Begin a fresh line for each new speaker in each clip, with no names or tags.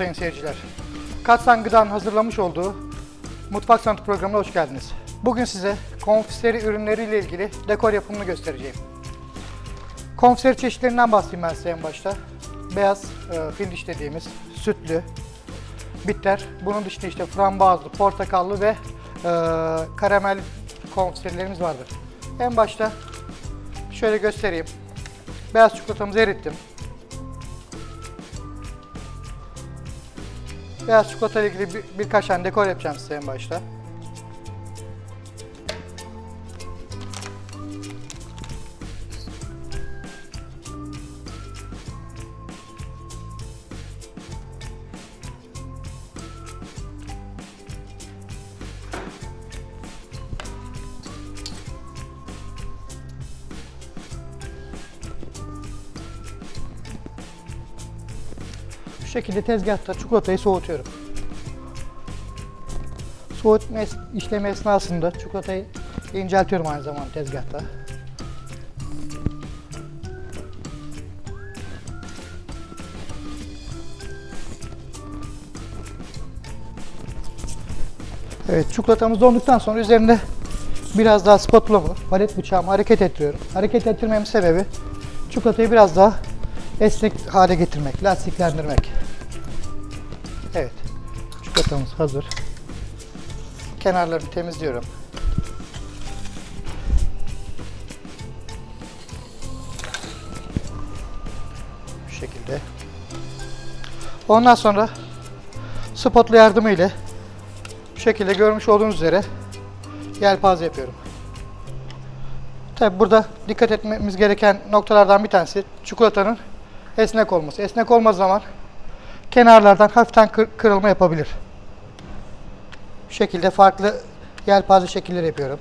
Sayın seyirciler. Katsan Gıda'nın hazırlamış olduğu Mutfak Sanatı programına hoş geldiniz. Bugün size konfiseri ürünleriyle ilgili dekor yapımını göstereceğim. Konfiseri çeşitlerinden bahsedeyim ben size en başta. Beyaz e, fil dediğimiz sütlü, bitter. Bunun dışında işte frambuazlı, portakallı ve e, karamel konfiserlerimiz vardır. En başta şöyle göstereyim. Beyaz çikolatamızı erittim. Beyaz çikolata ile ilgili bir, birkaç tane dekor yapacağım size en başta. Şekilde tezgahta çikolatayı soğutuyorum. Soğutma işlemi esnasında çikolatayı inceltiyorum aynı zamanda tezgahta. Evet, çikolatamız donduktan sonra üzerinde biraz daha spatulamı, palet bıçağımı hareket ettiriyorum. Hareket ettirmemin sebebi çikolatayı biraz daha esnek hale getirmek, lastiklendirmek. Evet, çikolatamız hazır. Kenarlarını temizliyorum. Bu şekilde. Ondan sonra spotla yardımıyla bu şekilde görmüş olduğunuz üzere yelpaze yapıyorum. Tabi burada dikkat etmemiz gereken noktalardan bir tanesi çikolatanın esnek olması. Esnek olmaz zaman kenarlardan hafiften kır- kırılma yapabilir. Bu şekilde farklı yelpaze şekilleri yapıyorum.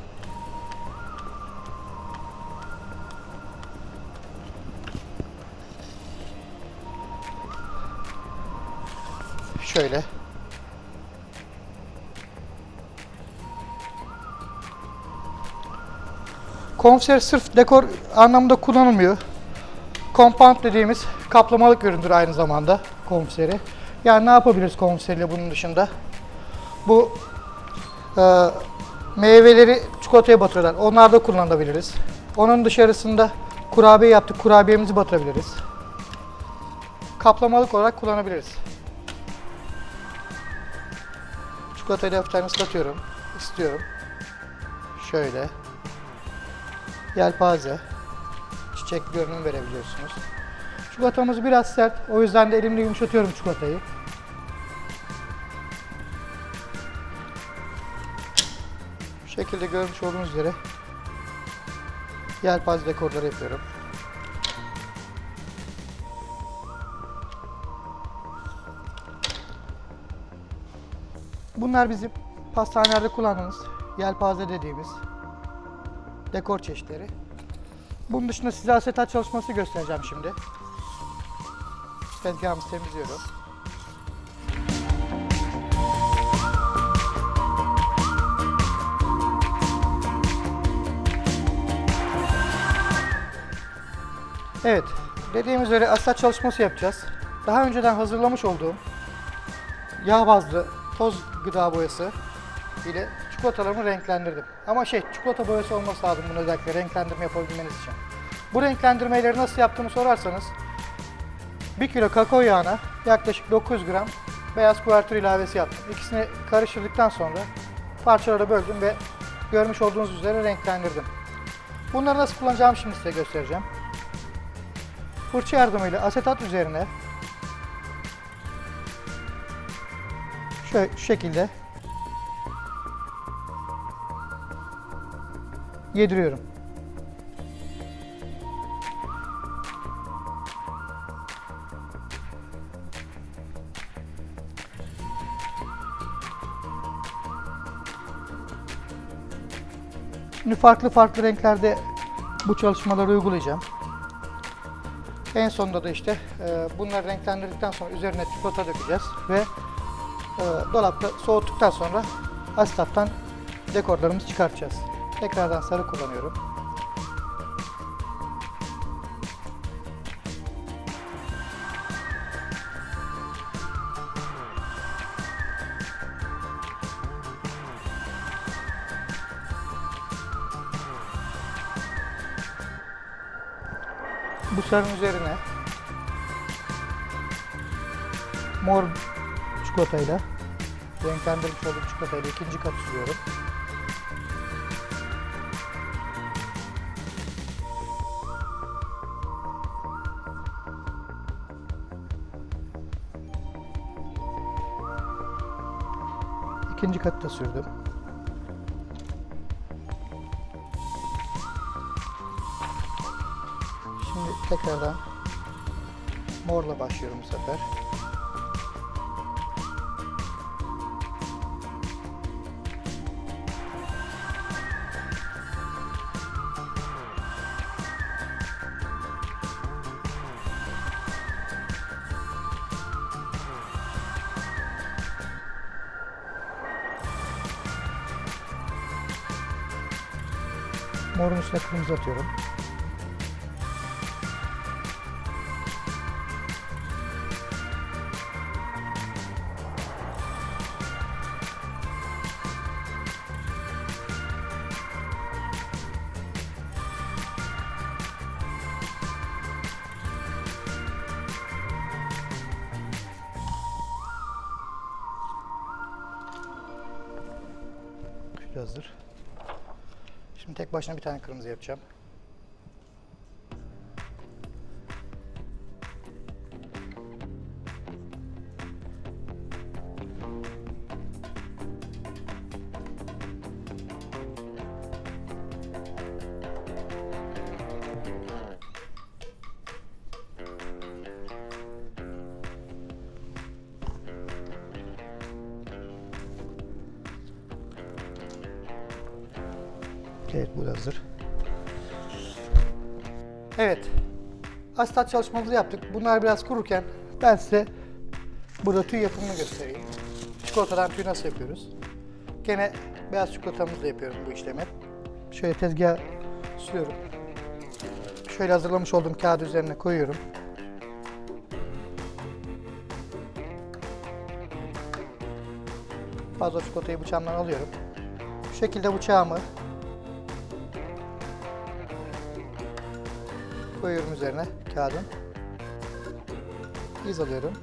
Şöyle. Konser sırf dekor anlamında kullanılmıyor. Compound dediğimiz kaplamalık üründür aynı zamanda konfiseri. Yani ne yapabiliriz konfiseriyle bunun dışında? Bu e, meyveleri çikolataya batırıyorlar. Onlar da kullanabiliriz. Onun dışarısında kurabiye yaptık. Kurabiyemizi batırabiliriz. Kaplamalık olarak kullanabiliriz. Çikolatayı hafiften ıslatıyorum. istiyorum. Şöyle. Yelpaze. Çiçek görünüm verebiliyorsunuz. Çikolatamız biraz sert. O yüzden de elimle yumuşatıyorum çikolatayı. Bu şekilde görmüş olduğunuz üzere yelpaze dekorları yapıyorum. Bunlar bizim pastanelerde kullandığımız yelpaze dediğimiz dekor çeşitleri. Bunun dışında size asetat çalışması göstereceğim şimdi. Tezgahımızı temizliyorum. Evet, dediğimiz üzere asetat çalışması yapacağız. Daha önceden hazırlamış olduğum yağ bazlı toz gıda boyası ile çikolatalarımı renklendirdim. Ama şey, çikolata boyası olması lazım bunu özellikle renklendirme yapabilmeniz için. Bu renklendirmeleri nasıl yaptığımı sorarsanız 1 kilo kakao yağına yaklaşık 900 gram beyaz kuvertür ilavesi yaptım. İkisini karıştırdıktan sonra parçalara böldüm ve görmüş olduğunuz üzere renklendirdim. Bunları nasıl kullanacağımı şimdi size göstereceğim. Fırça yardımıyla asetat üzerine şöyle şu şekilde yediriyorum. Şimdi farklı farklı renklerde bu çalışmaları uygulayacağım. En sonunda da işte e, bunları renklendirdikten sonra üzerine çikolata dökeceğiz ve e, dolapta soğuttuktan sonra asitaftan dekorlarımızı çıkartacağız. Tekrardan sarı kullanıyorum. Sarının üzerine mor çikolatayla renklendirilmiş olduğum çikolatayla ikinci kat sürüyorum. İkinci katı da sürdüm. Tekrardan morla başlıyorum bu sefer. Morun üstüne kırmızı atıyorum. Hazır. Şimdi tek başına bir tane kırmızı yapacağım. Astat çalışmamızı yaptık. Bunlar biraz kururken ben size burada tüy yapımını göstereyim. Çikolatadan tüy nasıl yapıyoruz? Gene beyaz çikolatamızla yapıyorum bu işlemi. Şöyle tezgaha sürüyorum. Şöyle hazırlamış olduğum kağıdı üzerine koyuyorum. Fazla çikolatayı bıçağımdan alıyorum. Bu şekilde bıçağımı koyuyorum üzerine kağıdın. İz alıyorum.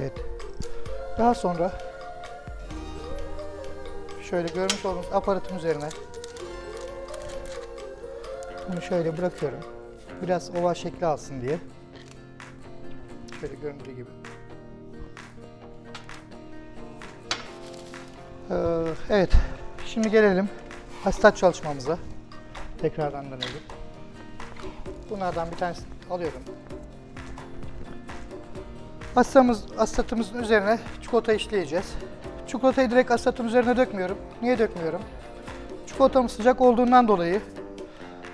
Evet. Daha sonra şöyle görmüş olduğunuz aparatın üzerine bunu şöyle bırakıyorum. Biraz oval şekli alsın diye. Şöyle göründüğü gibi. Ee, evet. Şimdi gelelim hastat çalışmamıza. Tekrardan dönelim. Bunlardan bir tanesini alıyorum. Astamız, astatımızın üzerine çikolata işleyeceğiz. Çikolatayı direkt astatın üzerine dökmüyorum. Niye dökmüyorum? Çikolatamız sıcak olduğundan dolayı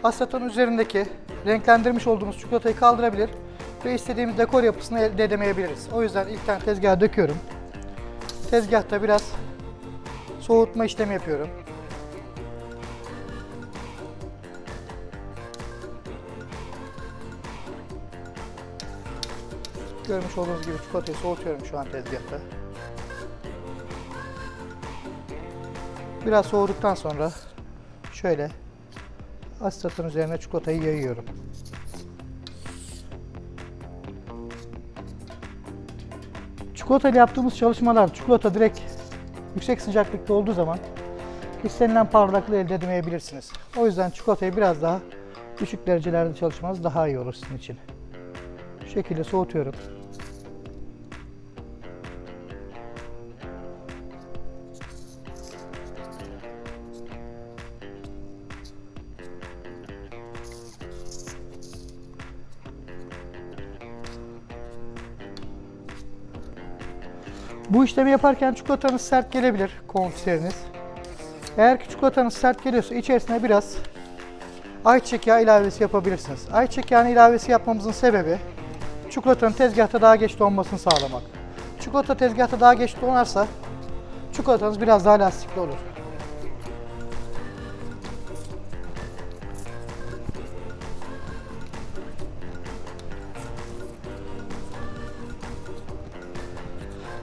astatın üzerindeki renklendirmiş olduğumuz çikolatayı kaldırabilir ve istediğimiz dekor yapısını elde edemeyebiliriz. O yüzden ilkten tezgaha döküyorum. Tezgahta biraz soğutma işlemi yapıyorum. Görmüş olduğunuz gibi çikolatayı soğutuyorum şu an tezgahta. Biraz soğuduktan sonra şöyle astatın üzerine çikolatayı yayıyorum. Çikolata ile yaptığımız çalışmalar çikolata direkt yüksek sıcaklıkta olduğu zaman istenilen parlaklığı elde edemeyebilirsiniz. O yüzden çikolatayı biraz daha düşük derecelerde çalışmanız daha iyi olur sizin için. Şekilde soğutuyorum. Bu işlemi yaparken çikolatanız sert gelebilir konfiteriniz. Eğer ki çikolatanız sert geliyorsa içerisine biraz ayçiçek yağı ilavesi yapabilirsiniz. Ayçiçek yağı ilavesi yapmamızın sebebi çikolatanın tezgahta daha geç donmasını sağlamak. Çikolata tezgahta daha geç donarsa çikolatanız biraz daha lastikli olur.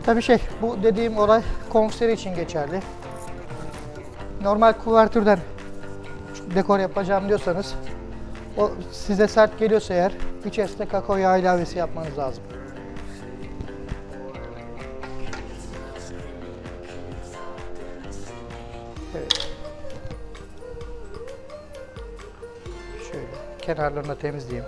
Tabii şey, bu dediğim olay konfiseri için geçerli. Normal kuvertürden dekor yapacağım diyorsanız, o size sert geliyorsa eğer, içerisine kakao yağı ilavesi yapmanız lazım. Evet. Şöyle kenarlarını da temizleyeyim.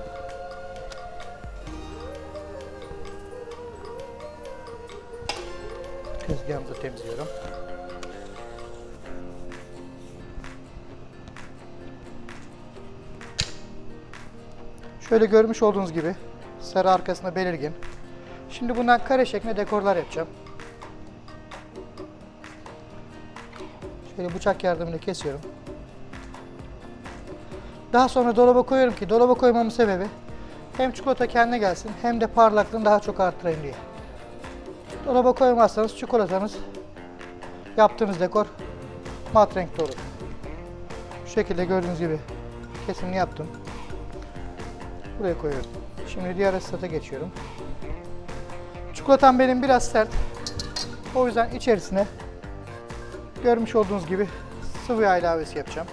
Tezgahımızı temizliyorum. Şöyle görmüş olduğunuz gibi sarı arkasında belirgin. Şimdi bundan kare şeklinde dekorlar yapacağım. Şöyle bıçak yardımıyla kesiyorum. Daha sonra dolaba koyuyorum ki dolaba koymamın sebebi hem çikolata kendine gelsin hem de parlaklığını daha çok arttırayım diye. Dolaba koymazsanız çikolatanız yaptığınız dekor mat renkte olur. Şu şekilde gördüğünüz gibi kesimini yaptım. Buraya koyuyorum. Şimdi diğer ıslata geçiyorum. Çikolatam benim biraz sert. O yüzden içerisine görmüş olduğunuz gibi sıvı yağ ilavesi yapacağım.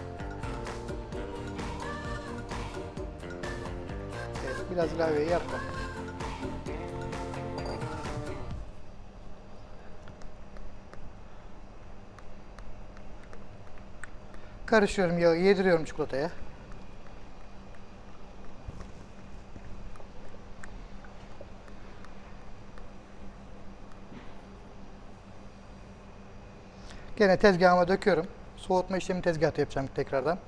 Evet, biraz ilaveyi yaptım. Karıştırıyorum yağı, yediriyorum çikolataya. Gene tezgahıma döküyorum. Soğutma işlemi tezgahta yapacağım tekrardan.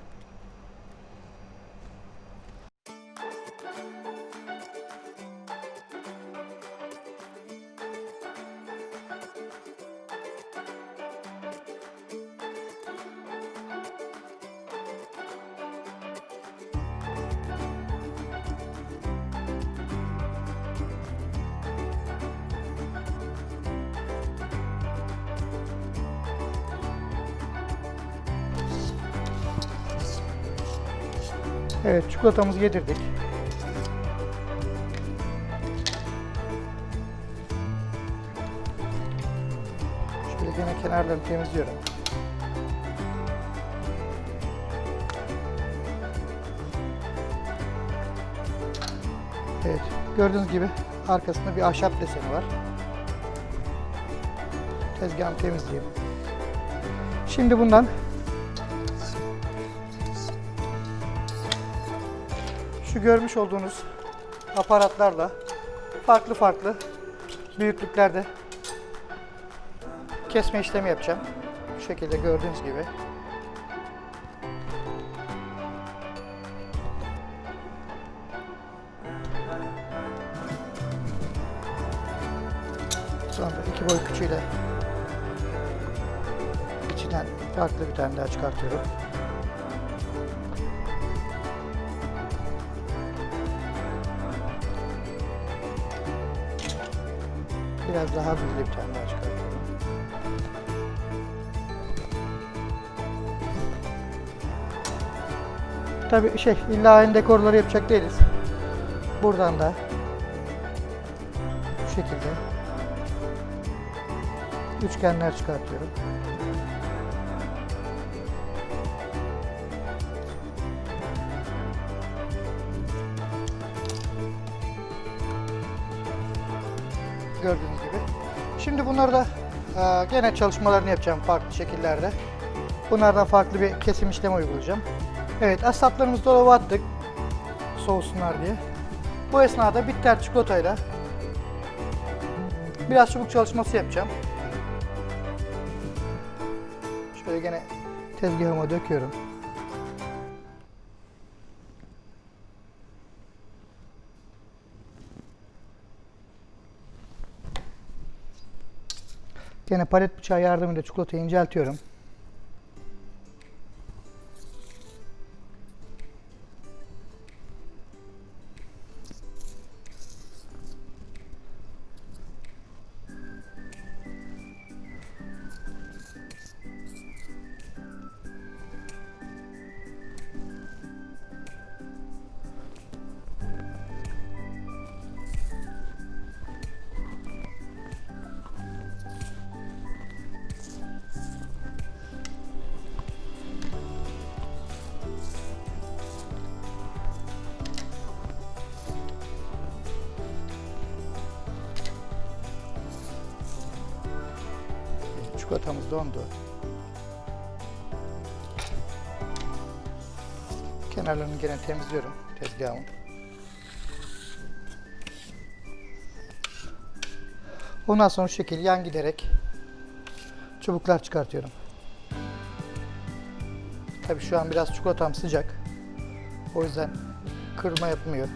Çikolatamızı yedirdik. Şöyle gene kenarlarını temizliyorum. Evet, gördüğünüz gibi arkasında bir ahşap deseni var. Tezgahımı temizleyeyim. Şimdi bundan şu görmüş olduğunuz aparatlarla farklı farklı büyüklüklerde kesme işlemi yapacağım. Bu şekilde gördüğünüz gibi. Sonra iki boy küçüğüyle içinden farklı bir tane daha çıkartıyorum. Daha büyük bir tane daha. Tabi şey illa aynı dekorları yapacak değiliz. Buradan da bu şekilde üçgenler çıkartıyorum. Gene çalışmalarını yapacağım farklı şekillerde. Bunlardan farklı bir kesim işlemi uygulayacağım. Evet asaplarımızı dolaba attık soğusunlar diye. Bu esnada bitter çikolatayla biraz çubuk çalışması yapacağım. Şöyle gene tezgahıma döküyorum. Gene palet bıçağı yardımıyla çikolatayı inceltiyorum. Çikolatamız dondu. Kenarlarını gene temizliyorum tezgahımın. Ondan sonra şu şekil yan giderek çubuklar çıkartıyorum. Tabii şu an biraz çikolatam sıcak. O yüzden kırma yapmıyor.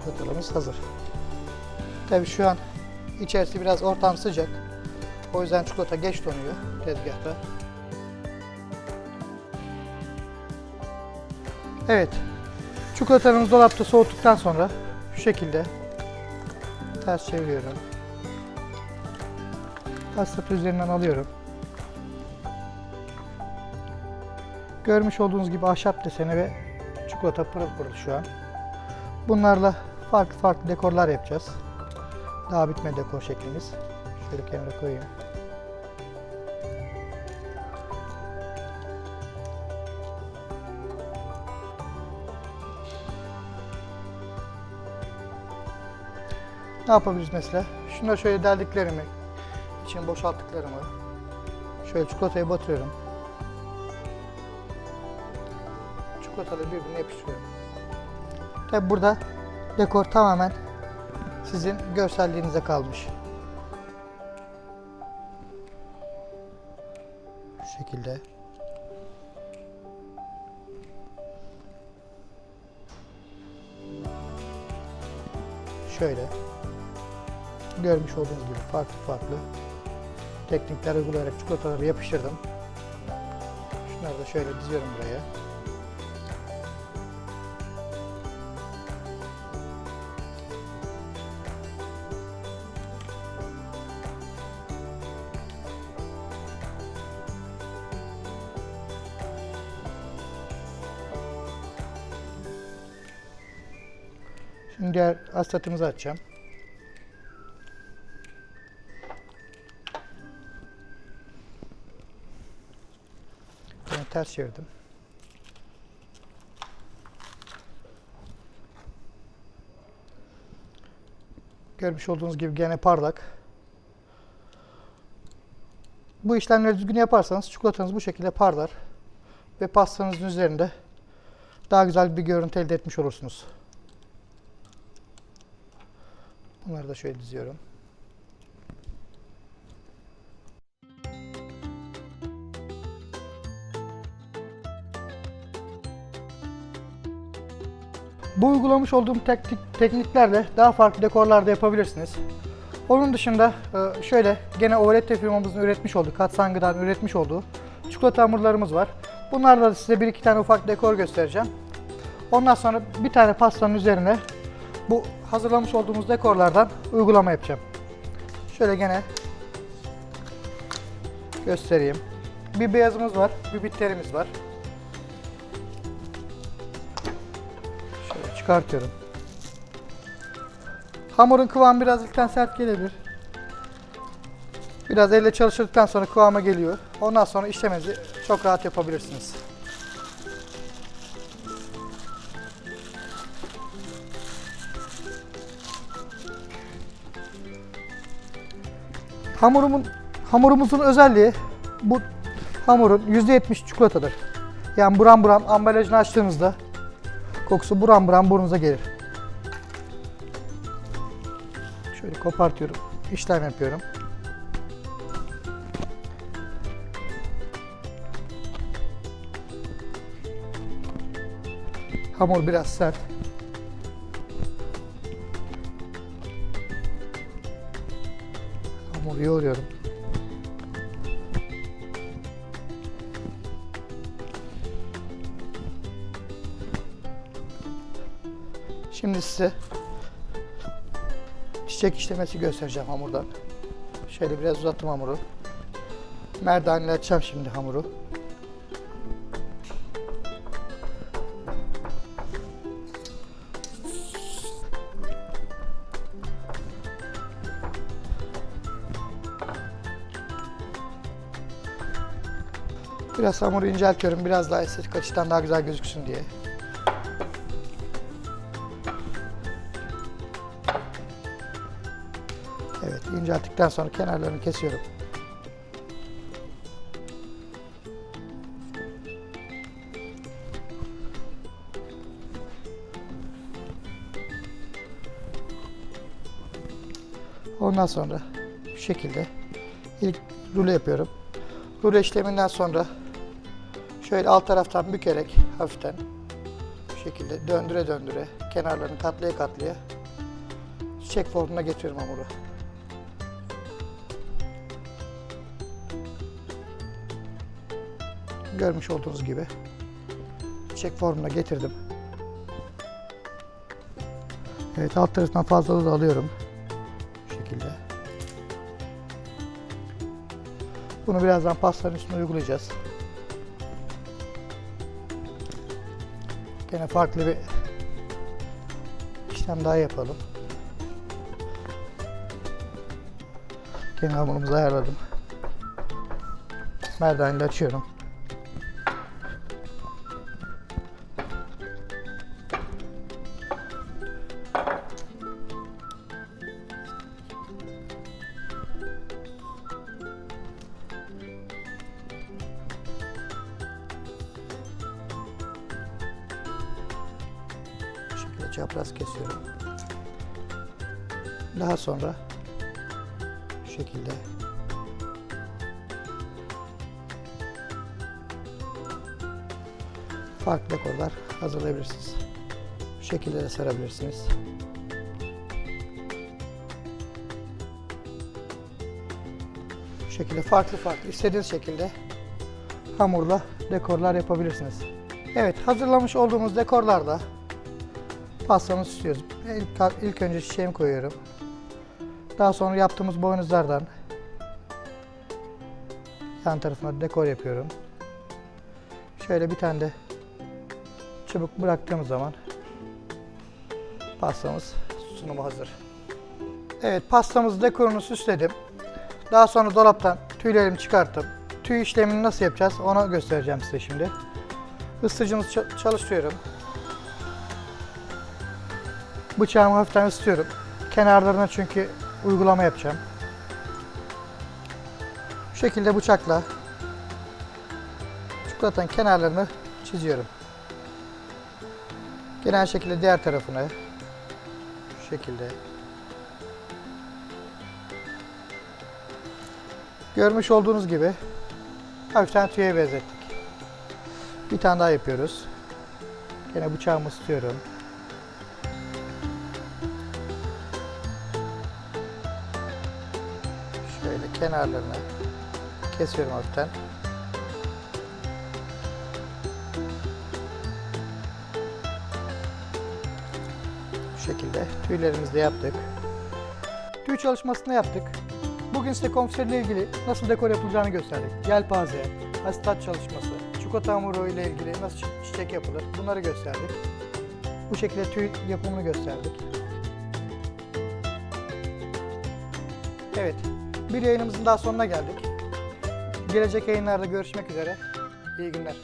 Çikolatalarımız hazır. Tabii şu an içerisi biraz ortam sıcak. O yüzden çikolata geç donuyor tezgahta. Evet. Çikolatalarımız dolapta soğuttuktan sonra şu şekilde ters çeviriyorum. Pastası üzerinden alıyorum. Görmüş olduğunuz gibi ahşap deseni ve çikolata pırıl pırıl şu an. Bunlarla farklı farklı dekorlar yapacağız. Daha bitmedi dekor şeklimiz. Şöyle kenara koyayım. Ne yapabiliriz mesela? Şunları şöyle deldiklerimi, içine boşalttıklarımı şöyle çikolataya batırıyorum. Çikolataları birbirine yapıştırıyorum. Tabi burada dekor tamamen sizin görselliğinize kalmış. Şu şekilde. Şöyle. Görmüş olduğunuz gibi farklı farklı teknikler uygulayarak çikolataları yapıştırdım. Şunları da şöyle diziyorum buraya. Şimdi diğer aslatımızı açacağım. Yine ters çevirdim. Görmüş olduğunuz gibi gene parlak. Bu işlemleri düzgün yaparsanız çikolatanız bu şekilde parlar ve pastanızın üzerinde daha güzel bir görüntü elde etmiş olursunuz. Bunları da şöyle diziyorum. Bu uygulamış olduğum teknik, tekniklerle daha farklı dekorlar da yapabilirsiniz. Onun dışında e, şöyle gene Ovalette firmamızın üretmiş olduğu, Katsangı'dan üretmiş olduğu çikolata hamurlarımız var. Bunlarla da size bir iki tane ufak dekor göstereceğim. Ondan sonra bir tane pastanın üzerine bu hazırlamış olduğumuz dekorlardan uygulama yapacağım. Şöyle gene göstereyim. Bir beyazımız var, bir bitterimiz var. Şöyle çıkartıyorum. Hamurun kıvamı biraz ilkten sert gelebilir. Biraz elle çalışırdıktan sonra kıvama geliyor. Ondan sonra işlemenizi çok rahat yapabilirsiniz. Hamurumun hamurumuzun özelliği bu hamurun %70 çikolatadır. Yani buram buram ambalajını açtığınızda kokusu buram buram burnunuza gelir. Şöyle kopartıyorum. işlem yapıyorum. Hamur biraz sert. Yoğuruyorum. Şimdi size çiçek işlemesi göstereceğim hamurdan. Şöyle biraz uzattım hamuru. Merdaneyle açacağım şimdi hamuru. Biraz hamuru inceltiyorum. Biraz daha estetik açıdan daha güzel gözüksün diye. Evet, incelttikten sonra kenarlarını kesiyorum. Ondan sonra bu şekilde ilk rulo yapıyorum. Rulo işleminden sonra şöyle alt taraftan bükerek hafiften bu şekilde döndüre döndüre kenarlarını katlaya katlaya çiçek formuna getiriyorum hamuru. Görmüş olduğunuz gibi çiçek formuna getirdim. Evet alt tarafından fazlalığı da alıyorum. Bu şekilde. Bunu birazdan pastanın üstüne uygulayacağız. Gene farklı bir işlem daha yapalım. Gene hamurumuzu ayarladım. Merdaneyle açıyorum. Çapraz kesiyorum. Daha sonra şu şekilde farklı dekorlar hazırlayabilirsiniz. Bu şekilde de sarabilirsiniz. Bu şekilde farklı farklı istediğiniz şekilde hamurla dekorlar yapabilirsiniz. Evet hazırlamış olduğumuz dekorlarda pastamızı süslüyoruz. İlk, ilk önce çiçeğimi koyuyorum. Daha sonra yaptığımız boynuzlardan yan tarafına dekor yapıyorum. Şöyle bir tane de çubuk bıraktığımız zaman pastamız sunumu hazır. Evet pastamızı dekorunu süsledim. Daha sonra dolaptan tüylerimi çıkarttım. Tüy işlemini nasıl yapacağız onu göstereceğim size şimdi. Isıtıcımızı ça- çalıştırıyorum. Bıçağımı hafiften ısıtıyorum. Kenarlarına çünkü uygulama yapacağım. Bu şekilde bıçakla çikolatanın kenarlarını çiziyorum. Genel şekilde diğer tarafını şu şekilde görmüş olduğunuz gibi hafiften tüye benzettik. Bir tane daha yapıyoruz. Yine bıçağımı ısıtıyorum. Kenarlarını kesiyorum hafiften. Bu şekilde tüylerimizi de yaptık. Tüy çalışmasını yaptık. Bugün size konfiserle ilgili nasıl dekor yapılacağını gösterdik. Yelpaze, hastat çalışması, çikolata hamuru ile ilgili nasıl çi- çiçek yapılır bunları gösterdik. Bu şekilde tüy yapımını gösterdik. Evet, bir yayınımızın daha sonuna geldik. Gelecek yayınlarda görüşmek üzere. İyi günler.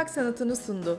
Mutfak sanatını sundu.